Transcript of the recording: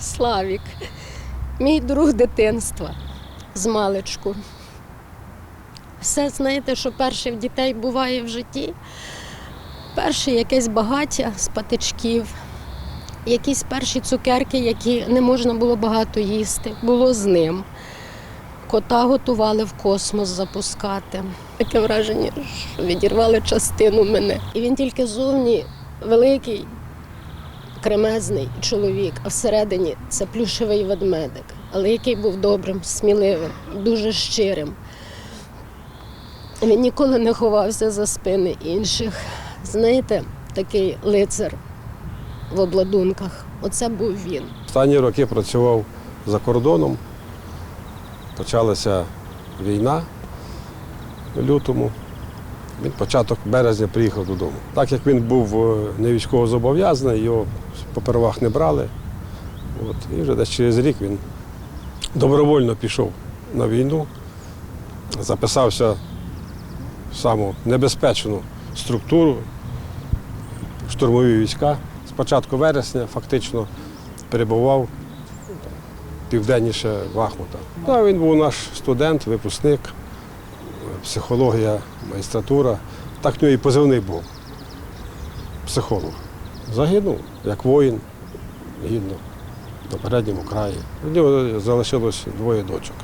Славік, мій друг дитинства з маличку. Все знаєте, що перше в дітей буває в житті. Перше якесь багаття з патичків, якісь перші цукерки, які не можна було багато їсти, було з ним. Кота готували в космос запускати. Таке враження, що відірвали частину мене. І він тільки зовні великий, кремезний чоловік, а всередині це плюшевий ведмедик, але який був добрим, сміливим, дуже щирим. Він ніколи не ховався за спини інших. Знаєте, такий лицар в обладунках. Оце був він. Останні роки працював за кордоном. Почалася війна в лютому. Він початок березня приїхав додому. Так як він був е, не військовозобов'язаний, його попервах не брали. От, і вже десь через рік він добровольно пішов на війну, записався в саму небезпечну структуру, штурмові війська. З початку вересня фактично перебував південніше Бахмута. Ну, а він був наш студент, випускник, психологія, магістратура. Так в нього і позивний був. Психолог. Загинув, як воїн, гідно, на передньому краї. У нього залишилось двоє дочок.